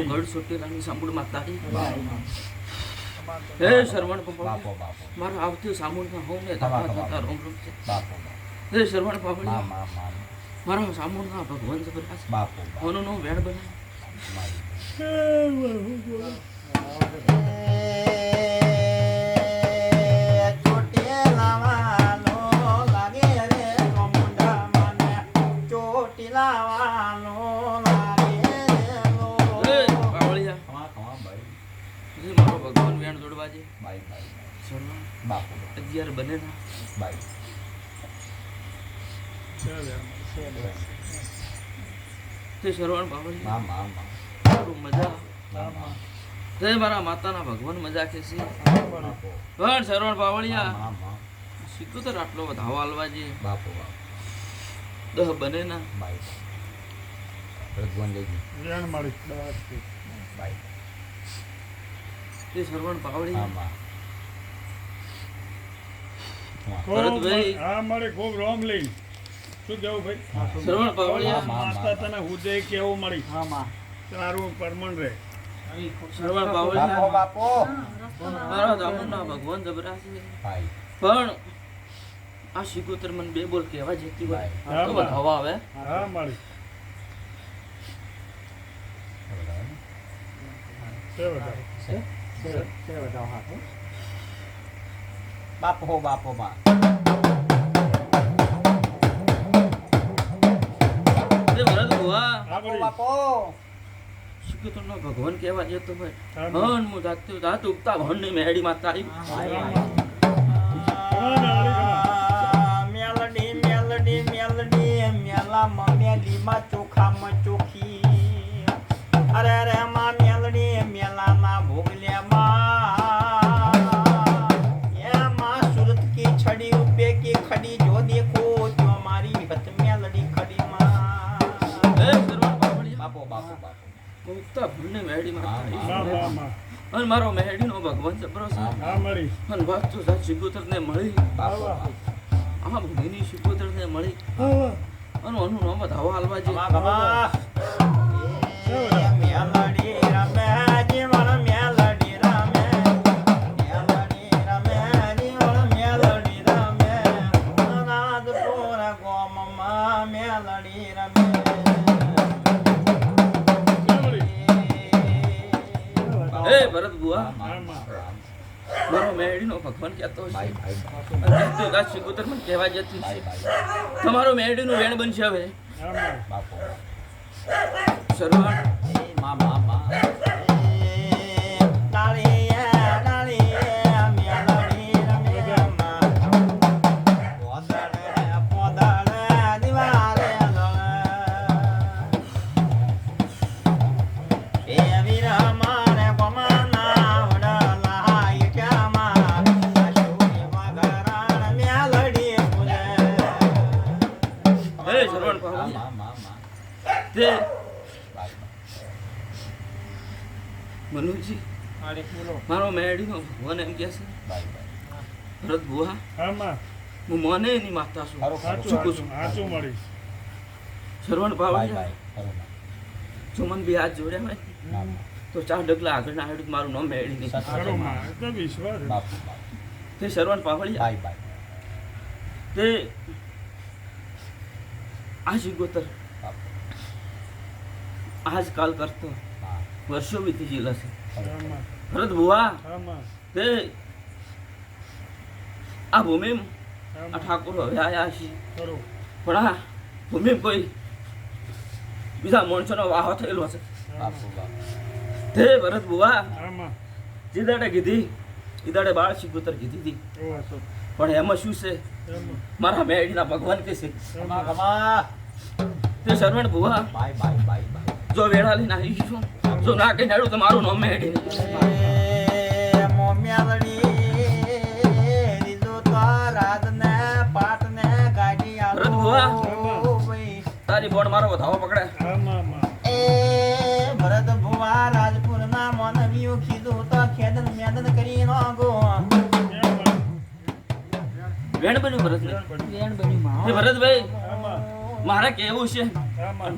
હું ગઢ સોટેલાની સાંભળ માતાજી હે શરવણ બાપો બાપો. આવતી સામૂળના હોઉં ને ખમા, તાતા રોમ રોમ છે. હે શરવણ મા મારો મા મા. મારા સામૂળના ભગવાન જબરાસ બાપો બાપો. ઓનો નો વેણ બને. અગિયાર બને ના તે શરવણ મજા જય મારા માતાના ભગવાન મજા કે છે? પણ શરવણ આટલો વધાવો હાલવા જે બાપો બાપો. દહ બને ના. ભગવાન લેજી તે શરવણ મા ભરતભાઈ. હા મારે ખૂબ રોમ લઈ શું કેવું ભાઈ? શરવણ પાવળિયા મા, મા. માતા તને હુદય કેવું મળી? તારું પરમણ રે શરવણ પાવળિયા બાપો મારા દામુના ભગવાન જબરા પણ આ સિકોતર મને બે બોલ કહેવા જતી હોય. હા, તો બા. આવે. હા મારી છે વધારે બાપો બાપો બાપોમાં બાપો સિકોતર નો ભગવાન કહેવા જે તો ભાઈ? બા. હન હું જાતે જાત ઉગતા ભણની મેડી માં તારી. મેલડી મેલડી મેલડી મેલામાં ચોખા માં ચોખી. અરે અરે માં મેલડી મેલાના ભોગલ્યામાં ઉગતા અને મારો મેડી નો ભગવાન જબરો છે? અને વાત તો સાચ મળી. આ ભૂમિની સિકોતર મળી? અને આનું નામ હવા હાલવા છે બુઆ. મારો મેડી નો ભગવાન કહેતો અને તો મને કહેવા જતી છે. તમારો મેડી નું વેણ બનશે હવે. સરવાણ મા મા મા હે મોને એની માતા છું? ચૂકું છું? સાચું મા. જો મન બી હાથ જોડ્યા હોય તો ચાર ડગલા આગળ ના હેડું મારું નામ મેળી નહીં તો બાપો બાપો. તે શરવણ પાવળિયા. બાઈ બાઈ તે આ સિકોતર આજ કાલ કરતો. વર્ષો વીતી ગયેલા છે. ખરો હા માં. ભરત ભુવા તે આ ભૂમિ આ ઠાકોર હવે આયા છે. પણ આ ભૂમિ કોઈ બીજા માણસોનો વાહો થયેલો છે. હા તે ભરત બુવા હા જે દાડે કીધી એ દાડે બાળ સિકોતર કીધી હતી. પણ એમાં શું છે? હા મારા મેળીના ભગવાન કે છે? હા તે શરવણ બાઈ જો વેળા લઈને આવી છું જો ના કઈ નાડું તો મારું નામ મેળી તારી બોર્ડ મારો વધાવો પકડે. હા માં માં ભરત ભુવા રાજપુર ના માનવીયું કીધું તો ખેદન મેદન કરી નો ગો. વેણ બન્યું ભરત વેણ બન્યું ભરતભાઈ મારે કેવું છે?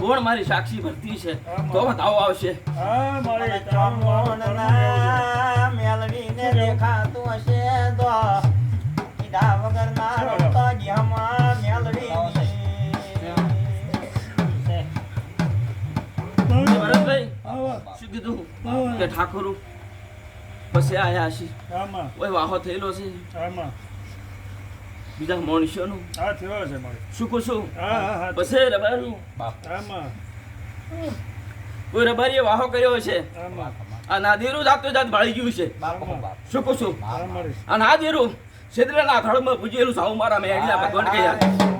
ગોળ મારી સાક્ષી ભરતી છે. તો. બતાવો આવશે. મેળવીને દેખાતું હશે તો. કીધા વગરના રોતા કીધું કે ઠાકોર પછી આયા છે. ઓય વાહો થયેલો છે. બીજા બીજા નું હા થયો છે મારી. શું કહું છું? હા હા હા. પછી રબારું કોઈ રબારીએ વાહો કર્યો છે આમાં. આ નાદીરું જાતો જાત ભાળી ગયું છે. શું કહું છું? આ નાદીરું છેદરાના થળમાં પૂજેલું સાવ મારા મેં ભગવાન કયા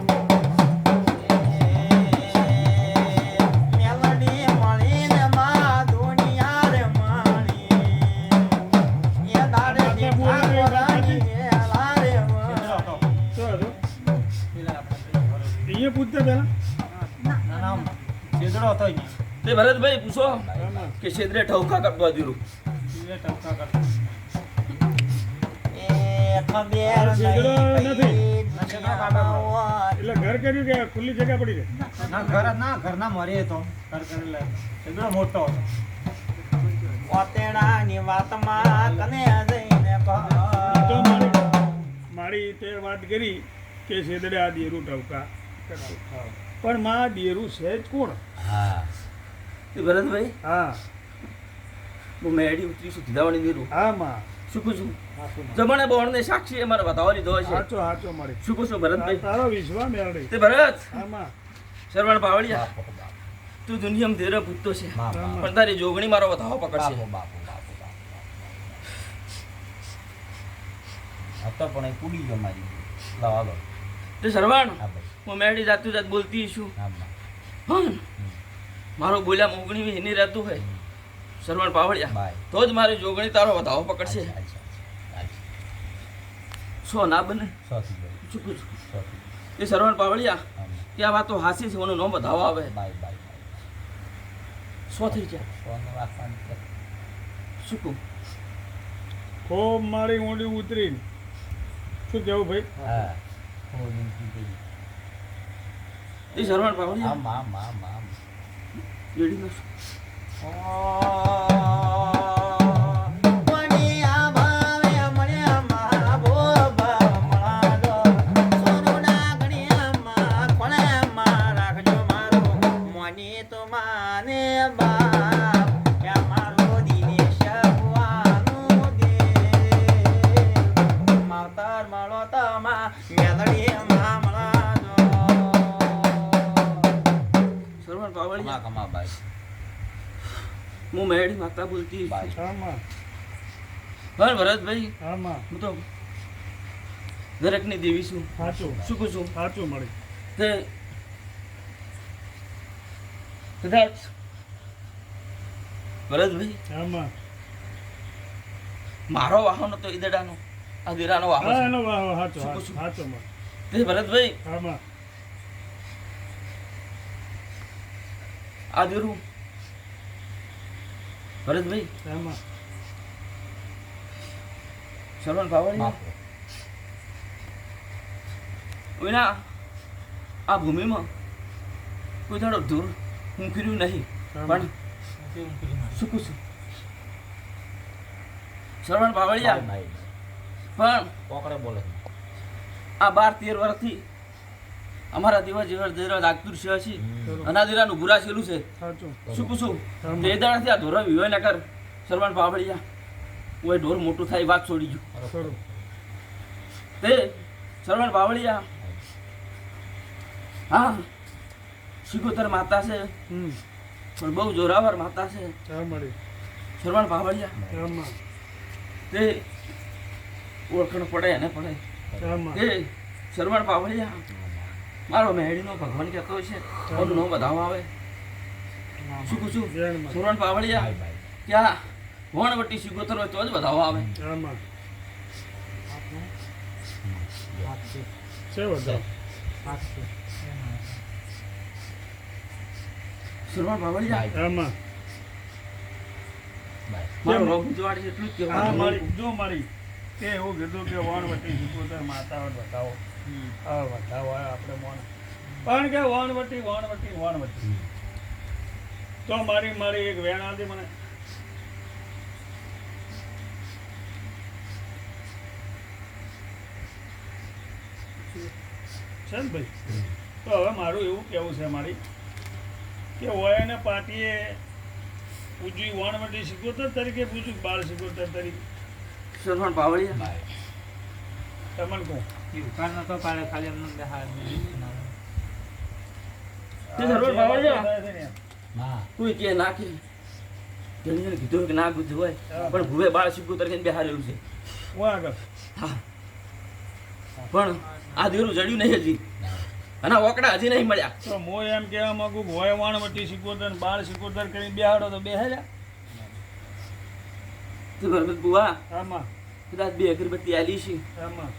તે ભરતભાઈ પૂછો કે છેદરે ઠવકા કરતો દીરું એ ખબર નહીં. એટલે ઘર કર્યું કે ખુલ્લી જગ્યા પડી છે ના ઘર ના ઘરના મરે તો ઘર કરેલા એટલો મોટો હતો. પોતેડાની વાતમાં કને જઈને તો મારી તે વાત કરી કે છેદરે આ દેરું ટવકા કરતું. પણ માં ડેરું છે જ કોણ? હા. તે ભરતભાઈ? હા. હું મેળી ઉતરીશું ધીધાવાણી દેરું હા માં. શું કહું છું? માં. જમણે બોણને સાક્ષી અમારે બતાવવા લીધો છે. સાચો સાચો મારી શું કહું છું ભરતભાઈ? તારો વિશ્વા મેળવી તે ભરત! આમાં શરવણ પાવડિયા બાપ બાપ તું દુનિયામાં ધીરે પૂછતો છે. પણ તારી જોગણી મારો બતાવો પકડશે. હતો પણ એ કુડી ગયો મારી. લાવ હાલો તે શરવણ હા ભાઈ. હું મેળી જાતું જાત બોલતી છું. હં મારો બોલ્યા મોગણી એની રહેતું હોય. સરવણ પાવડિયા તો જ મારી જોગણી તારો વધાવો પકડશે. સો ના બને. એ સરવણ પાવડિયા આ વાતો હાસી છે એનું નો વધાવો આવે. સો થઈ ગયા. છે. શું કહું? ખૂબ મારી ઊંડી ઉતરીને. શું કેવું ભાઈ? હા. એ શરવણ પાવડિયા? આમ આમ આમ આમ. જેડીનો હું મેળી માતા બોલતી. હા ભરતભાઈ હું તો દરેકની દેવી છું. શું કહું છું? સાચું મળે. તે કદાચ ભરતભાઈ મારો વાહન હતો ઈદડાનો આ દીરાનો. એનો વાહ સાચો સાચો તે ભરતભાઈ આ દીરું ભરતભાઈ? શરવણ પાવડિયા વિના આ ભૂમિમાં કોઈ દાડો ધૂળ ઊંઘર્યું નહીં. પણ શું કહું છું? શરવણ બાવળિયા પણ આ બાર તેર વર્ષથી અમારા દિવસ જેવા જેવા લાગતું છે હમ. અનાદિરાનું ગુરા છેલું છે. શું કહું તે દાડાથી આ ધોરણ વિવાહ કર. શરવણ પાવડિયા. ઓય ઢોર મોટું થાય વાત છોડી ગયું. તે શરવણ પાવડિયા. હા. શિકોતર માતા છે. પણ બહુ જોરાવર માતા છે. શરવણ પાવડિયા. તે ઓળખણ પડે એને પડે. તે શરવણ પાવડિયા. મારો મેળીનો ભગવાન કહેતો છે નામ બધામાં આવે? શું કહું સુરણ. પાવડિયા ક્યાં વણવટી શિકોતર હોય તો જ બધાવો આવે. પાવડિયા મારો રોગ જોવાડી એટલું જ કહેવાનું. મારી જો મારી તે એવું કીધું કે વણવટી તો માતા બતાવો. હા બધા આ આપણે મોણ કારણ કે વણવટી વણવટી વણવટી તો મારી મારી એક વેણ હતી મને. છે ને ભાઈ? તો હવે મારું એવું કેવું છે મારી કે હોય ને પાટીએ પૂજ્યું વણવટી સિકોતર તરીકે પૂજ્યું બાળ સિકોતર તરીકે. સરવણ પાવળિયા તમને કહું. યુકાન નતો પાડે ખાલી એમને દેખાય તે સરવણ પાવળિયા છે? કોઈ કે ના કે જેને જેને કીધું કે ના ગુજ્જુ હોય પણ ભૂવે બાળ શીખવું તરીકે બેહારેલું છે. હા પણ આ દેરું જડ્યું નહીં હજી. અને ઓકડા હજી નહીં મળ્યા. તો હું એમ કહેવા માંગુ કે વાણ વાણવટી સિકોતર બાળ સિકોતર કરીને બેહાડો તો બેહાડ્યા. તો બરાબર બુઆ આમાં. કદાચ બે અગરબત્તી આલી છે. આમાં.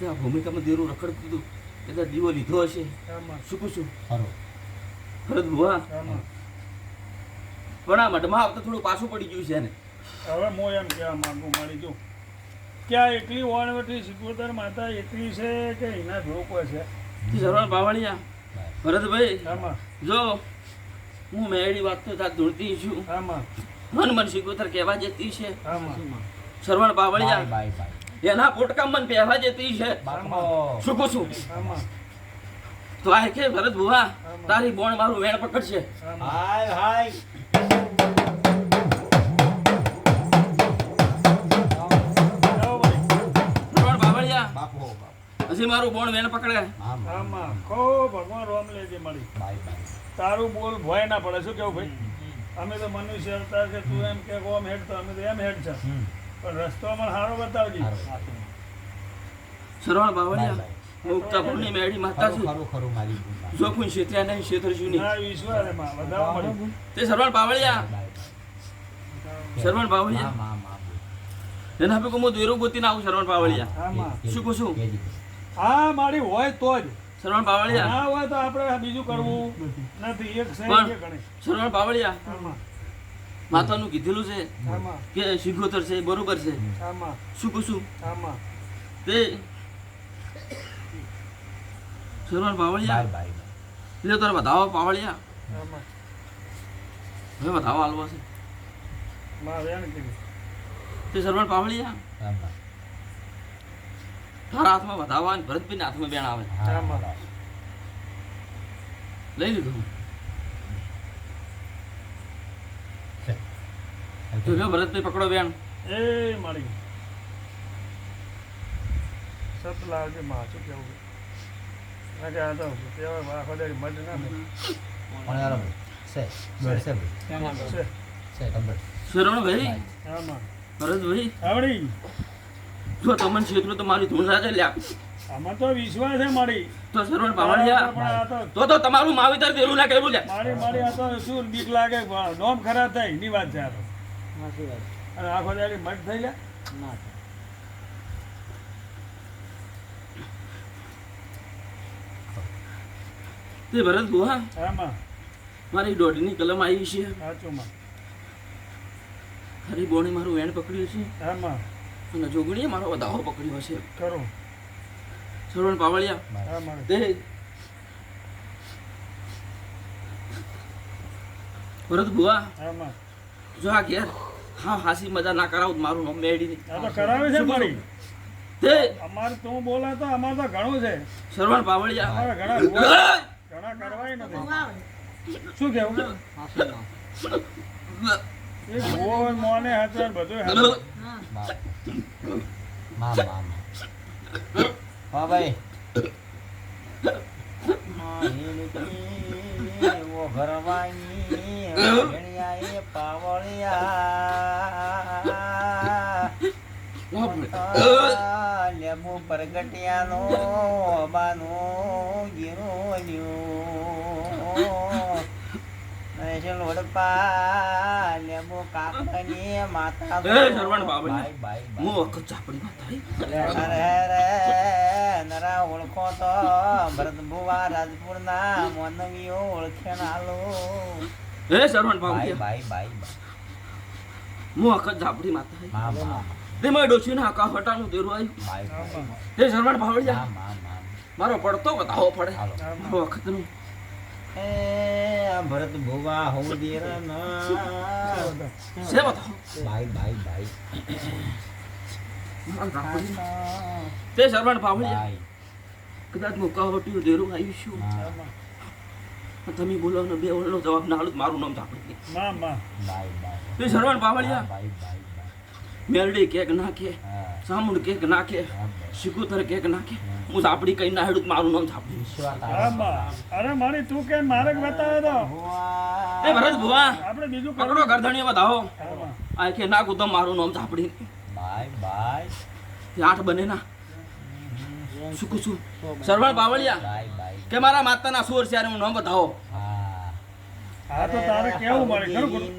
તો આ ભૂમિકામાં દેરું રખડતું હતું એટલે દીવો લીધો હશે. શું પૂછું ખરો ખરત પણ આ મઢમાં આવતા થોડું પાછું પડી ગયું છે ને હવે હું એમ કહેવા માંગુ મારી જો. ક્યાં એકલી વાણવટી સિકોતર માતા એકલી છે કે એના લોકો છે? તે સરવણ ભરતભાઈ જો હું મેળી વાત તો તાર દોડતી છું. મન મન શીખોતર કહેવા જતી છે. સરવણ પાવળિયા બાય બાય. એના પોટકા પહેલા પહેવા જતી છે શું કહું છું? તો આ કે ભરત બુવા તારી બોણ મારું વેણ પકડશે. હાય હાય. હજી મારું બોણ વેણ પકડે. આમ. આમાં. ખો ભગવાન રોમ લેજે મળી તારું બોલ ભય ના પડે. શું કેવું ભાઈ? અમે તો મનુષ્ય હતા કે તું એમ કે ઓમ હેડ તો અમે તો એમ હેડ છે. પણ રસ્તો સારો બતાવજી. સરવણ હું ઉગતા ફૂલની મેળી માતા છું. જો કોઈ ક્ષેત્ર્યા નહીં ક્ષેત્રશું નહીં તે સરવણ બાવળિયા. સરવણ બાવળિયા. એના આપે હું દેરું ગોતીને આવું સરવણ બાવળિયા. શું કહું છું? હા મારી હોય તો જ. સરવણ બાવળિયા. ના હોય તો આપણે બીજું કરવું નથી. એક સરવણ પાવળિયા આમાં માતાનું કીધેલું છે કે શીખોતર છે બરોબર છે. શું કશું તે સરવણ પાવળિયા? બાય તારે બતાવો પાવળિયા. હવે બતાવો હાલવા છે. માં વેણ કીધું. તે સરવણ પાવળિયા? તારા હાથમાં બતાવવા ભરતભાઈ ના હાથમાં બેન આવે. લઈ લીધું. તો ભરતભાઈ પકડો બેન. એ મારી સત લાવજે માં શું કેવું ના કે આ તો કહેવાય આખો દાડી ના ને. શરણભાઈ આમાં ભરતભાઈ આવડી. જો તમને ક્ષેત્ર તો મારી ધૂન સાથે લ્યા. આમાં તો વિશ્વાસ છે મારી. તો સરવણ પણ પાવળિયા તો તો તમારું માવિતર દેરું ના કર્યું લ્યા મારી મારી આ તો શું બીક લાગે નોમ ખરાબ થાય એની વાત છે આ તો. અને આખો દાડી મજ થઈ જાય તે ભરત ગુહા આમાં મારી દોઢની કલમ આવી છે. સાચુંમાં. હરી બોણી મારું વેણ પકડ્યું છે. આમાં અને જોગણીએ મારો વધાવો પકડ્યો છે. કરો. સરવણ પાવળિયા તે ભરત બુઆ આમાં જો આ ઘેર હા હાસી મજા ના કરાવું મારું મમ્મી આઈડી આ તો કરાવે છે મારી. તે અમારે તું બોલા તો અમારે તો ઘણું છે. સરવણ પાવળિયા. અમારે ઘણા ઘણા કરવાય નથી. શું કેવું? એ ભૂવો મોને હાથે બધું. મા મા. હા. ભાઈ. એ પાવળિયા લેબુ પરગટિયાનો બાનો ગીરો લ્યો ઓળખો તો ભરત ભુવા રાજપુરના મોનવીઓ ઓળખે નાલો એ સરવણ પાવળિયા બાય બાય હું વખત ઝાપડી માતા મા મા. તે મેં ડોસી ના આકા હટાનું દેરું આવ્યું. તે સરવણ મા મા મા. મારો પડતો બતાવો પડે. મારો વખતનું એ ભરત ભુવા હો દેર ભાઈ ભાઈ બાપુજી. તે સરવણ પાવળિયા ભાઈ. કદાચ કહોટ્યું દેરું આવ્યું છું. તમે બોલો ને બે ઓળનો જવાબ ના આલું મારું નામ સાંભળી બાય બાય તે સરવણ બાય મેલડી કેક ના હા. સામુંડ કેક નાખે. શિકુતર કેક નાખે. હું ઝાપડી કઈ ના હેડું મારું નામ ઝાપડી. અરે મારી તું કે મારે બતાવે તો? એ ભરત ભુવા આપણે બીજું પકડો ગરદણીએ બતાવો. આ કે નાખું તો મારું નામ ઝાપડી. Bye bye. તે આઠ બને ના. શું છું સરવણ બાવળિયા. Bye bye. કે મારા માતાના સુર છે હું નામ બતાવો હા હા તો તારે કેવું મારે ખરું ખરું.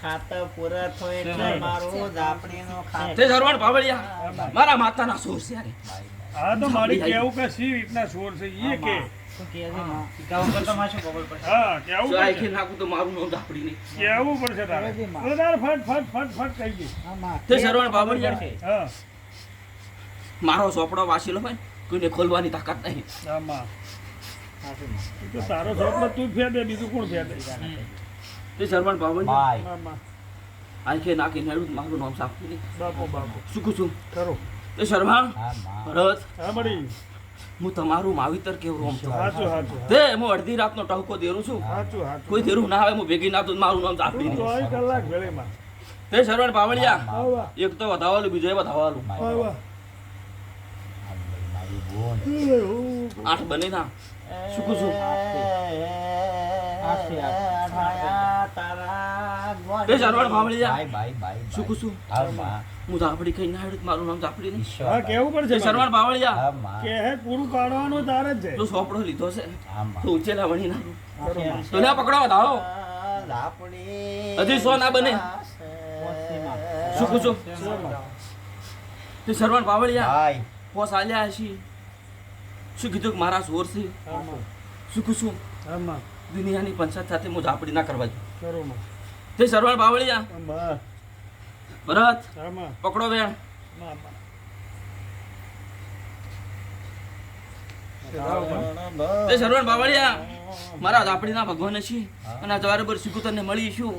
ખાતા પૂરા થાય એટલે મારું ઝાપડીનું ખાતું. તે સરવણ પાવળિયા મારા માતાના સુર છે બાય બાય. તો મારી કેવું કે સી રીતના સોર છે? એ કે. શું કહે છે? માં? ગાવું કરતા માં શું ખબર પડે? હા કેવું જો આ પડશે મારું પડશે તારે? ફટ ફટ ફટ ફટ કહી. તે સરવણ મારો ચોપડો વાંચેલો લો ને, કોઈને ખોલવાની તાકાત નહીં. તો તારો છોકરો તું બીજું કોણ મારું નામ બાપો બાપો. શું છું? કરો તે સરવણ ભરત. હા મળી હું તમારું માવિતર કેવું રોમ છું? સાચું સાચું તે હું અડધી રાતનો ટહુકો દેરું છું. કોઈ દેરું ના આવે હું ભેગી ના તો મારું નામ ઝાપડી તું સરવણ પાવડિયા એક તો વધાવાલું બીજો એ વધાવાલું. આઠ બને ના. શું કહું છું? આઠથી આઠ. ઠાયા તારા પાવળિયા બાય બાય બાય શું કહું છું? હું ઝાપડી કઈ ના હેડું મારું નામ ઝાપડી નહીં? હા કેવું પડશે સરવણ પાવળિયા હા કે હે પૂરું પાડવાનું તારે જ છે. જો સોપડો લીધો છે. તો ઉચેલા વણી તો પકડો હજી સો ના બને. શું? તે સરવણ પાવળિયા બાય. પોસ આલ્યા હશી. શું કીધું કે મારા સોર છે? શું કહું છું? દુનિયાની પંચાયત સાથે હું ઝાપડી ના કરવા દઉં તે સરવાળ બાવળિયા. ભરત પકડો વેણ. તે સરવણ પાવળિયા મારા ઝાપડીના ભગવાન છે. અને આ જવારબર ને મળીશું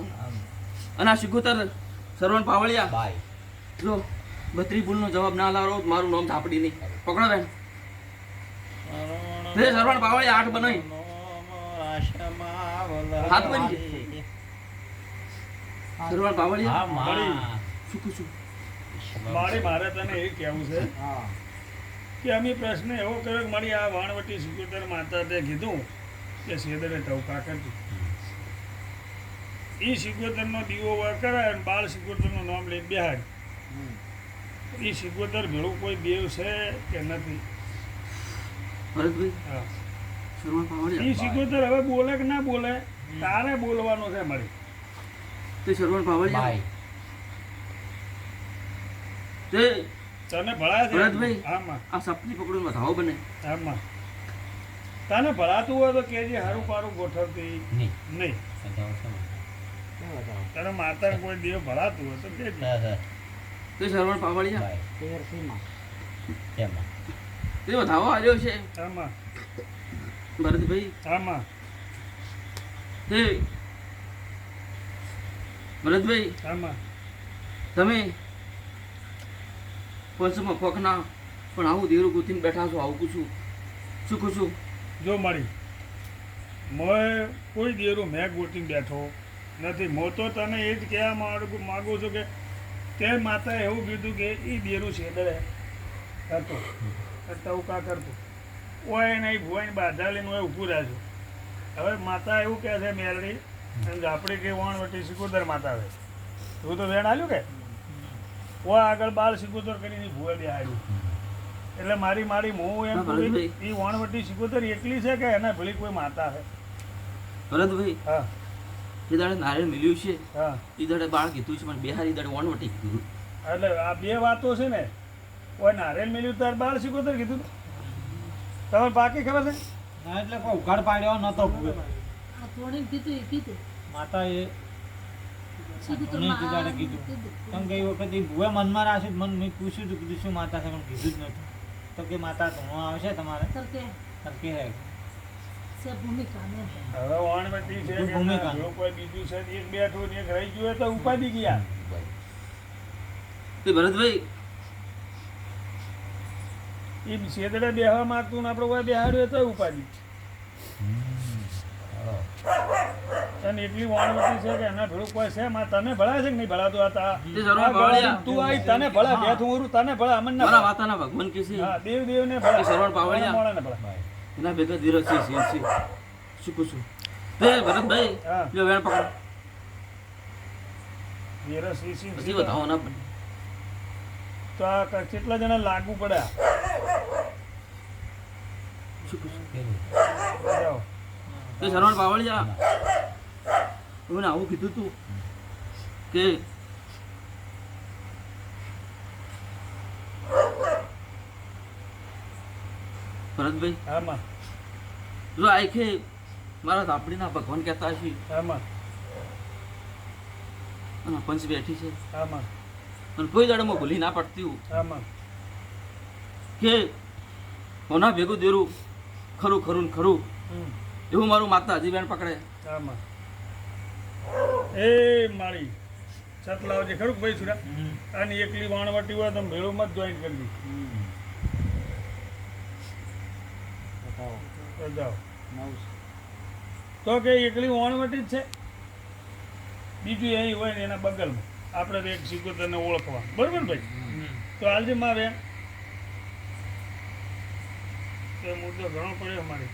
અને આ સિકુતર સરવણ પાવળિયા બાય. જો બત્રી ભૂલનો જવાબ ના લાવો તો મારું નામ ઝાપડી નહીં. પકડો બેન તે સરવણ પાવળિયા આઠ બનાવી. હાથ બની સરવણ પાવળિયા હા માં શું મારે મારે તને એ કહેવું છે કે અમે પ્રશ્ન એવો કર્યો કે મારી આ વાણવટી સિક્યોતર માતા તે કીધું કે સેદરે ટવકા કરતી એ સિક્યોતરનો દીવો કરાય અને બાળ સિક્યોતરનું નામ લઈને બિહાર એ સિક્યોતર ભેળું કોઈ દેવ છે કે નથી? ભરતભાઈ? હા. સરવણ એ પાવળિયા હવે બોલે કે ના બોલે તારે બોલવાનું છે મારી. તે સરવણ પાવળિયા તે તને ભળાય છે? ભરતભાઈ. આમાં. આ સપની પકડીને વધાવો બને. આમાં. તને ભળાતું હોય તો કેજે હારું પારું ગોઠવતી? નહીં. નહીં. તને માતા કોઈ દેવ ભળાતું હોય તો કેજે. તે સરવણ પાવડિયા બાય તેરથી માં. ધાવો આવ્યો છે. આમાં. ભરતભાઈ. આમાં. તે ભરતભાઈ આમાં. તમે પંચમાં ખોખના પણ આવું ધીરું ગૂંથીને બેઠા છો આવું છું શું પૂછું? જો મળી મેં કોઈ દેરું મેં ગોતીને બેઠો નથી. મો તો તને એ જ કહેવા માંગુ માગું છું કે તે માતાએ એવું કીધું કે એ દેરું છેદરે કરતો ટવકા કરતો? ઓય નહીં ભુવાઈને બાધા લઈને ઓય ઊભું રહેજો હવે માતા એવું કહે છે મેલડી અને આપણે કે વણ વટી સિકુદર માતા આવે. તું તો વેણ આલ્યું કે? ઓય આગળ બાર સિકુદર કરીને ભુવે બેહાડ્યું એટલે મારી મારી હું એમ એ વણવટી સિકોતર એકલી છે કે એના ભેળી કોઈ માતા છે ભરતભાઈ હા. એ દાડે નારિયેળ મિલ્યું છે હા. એ દાડે બાળ કીધું છે પણ બિહારી દાડે વણવટી એટલે આ બે વાતો છે ને ઓય નારિયેલ મેલ્યું તાર બાળ સિકોતર કીધું તમને પાકી ખબર છે? ના, એટલે કોઈ ઉઘાડ પાડ્યો નતો થોડીક કીધું એ કીધું. માતાએ સીધું તો મને માં કીધું. કેમ એ વખતે એ ભૂવે મનમાં રાખ્યું મન મેં પૂછ્યું હતું કીધું શું માતા છે પણ કીધું જ નતું તો કે માતા ધોણો આવશે તમારે? તરકે હે. હવે વાણવટી છે કોઈ બીજું છે એક બેઠું ને એક રહી ગયું તો ઉપાડી ગયા. તે ભરતભાઈ એ શેતડે બેહવા માંગતું ને આપણે બેહાડ્યું તો ઉપાડી અને એટલી વાણવટી છે કે એના ભેળું કોઈ છે? માં તને ભળા છે કે નહીં ભળાતું? આ તા- તે તું આવી તને ભળા બેઠું ઉરું તને ભળા અમને ના. વાતાના ભગવાન કે છે. હા દેવ દેવ ને ભળા શરણ પાવળિયા. મોળાને ભળા એના ભેગા ધીરજ છે શિવ છે. શું કહું છું તે ભરતભાઈ લ્યો વેણ પકડો. વીરસ વીસી પછી બતાવો ના તો આ કેટલા જણા લાગુ પડ્યા. તે શરવણ પાવળિયા મને આવું કીધું તું કે ભરતભાઈ આમાં. જો આખે મારા ધાપડીના ભગવાન કહેતા છે આમાં. અને પંચ બેઠી છે. આમાં. અને કોઈ દાડામાં ભૂલી ના પડતી હું. કે કોના ભેગું દેરું ખરું ખરું ને ખરું. એવું મારું માતા હજી બેન પકડે એ મારી છત લાવજે ખરું ભાઈ સુરા? અને એકલી વાણવટી હોય તો ભેળો મત જોઈન કરવી તો કે એકલી વાણવટી જ છે. બીજું એ હોય ને એના બગલમાં. આપણે એક સિકોતરને ઓળખવા. બરાબર ભાઈ? તો આજે મારે તો મુદ્દો ઘણો પડ્યો મારી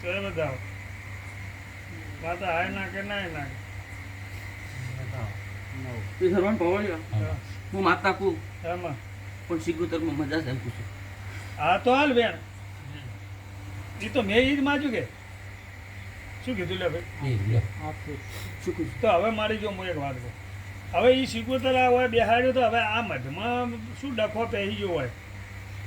તો એ બધા માતા હાય નાખે ના. નાખે તે શરવણ હું. માતા કું પણ સિગુતરમાં મજા છે એમ પૂછું હા તો હાલ બેન. એ તો મેં ઈ જ કે. શું કીધું લે ભાઈ? શું તો હવે મારી જો હું એક વાત કહું. હવે એ સિકોતર આ હોય બેહાડ્યો તો હવે આ મધમાં શું ડખો પહેરી ગયો હોય?